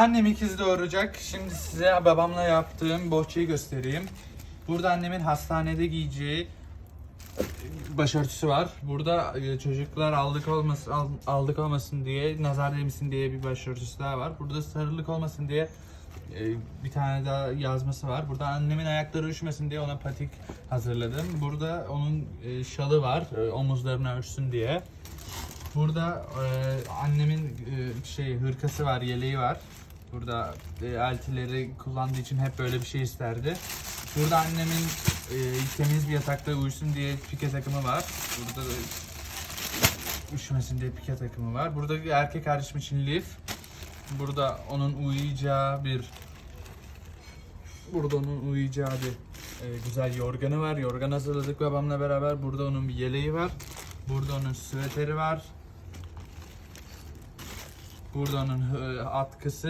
Annem ikiz doğuracak. Şimdi size babamla yaptığım bohçayı göstereyim. Burada annemin hastanede giyeceği başörtüsü var. Burada e, çocuklar aldık olmasın al- aldık olmasın diye nazar değmesin diye bir başörtüsü daha var. Burada sarılık olmasın diye e, bir tane daha yazması var. Burada annemin ayakları üşümesin diye ona patik hazırladım. Burada onun e, şalı var omuzlarını örtsün diye. Burada annemin şey hırkası var, yeleği var. Burada e, eltileri kullandığı için hep böyle bir şey isterdi. Burada annemin e, temiz bir yatakta uyusun diye pike takımı var. Burada da üşümesin diye pike takımı var. Burada bir erkek kardeşim için lif. Burada onun uyuyacağı bir Burada onun uyuyacağı bir e, güzel yorganı var. Yorgan hazırladık babamla beraber. Burada onun bir yeleği var. Burada onun süveteri var. Burada onun e, atkısı.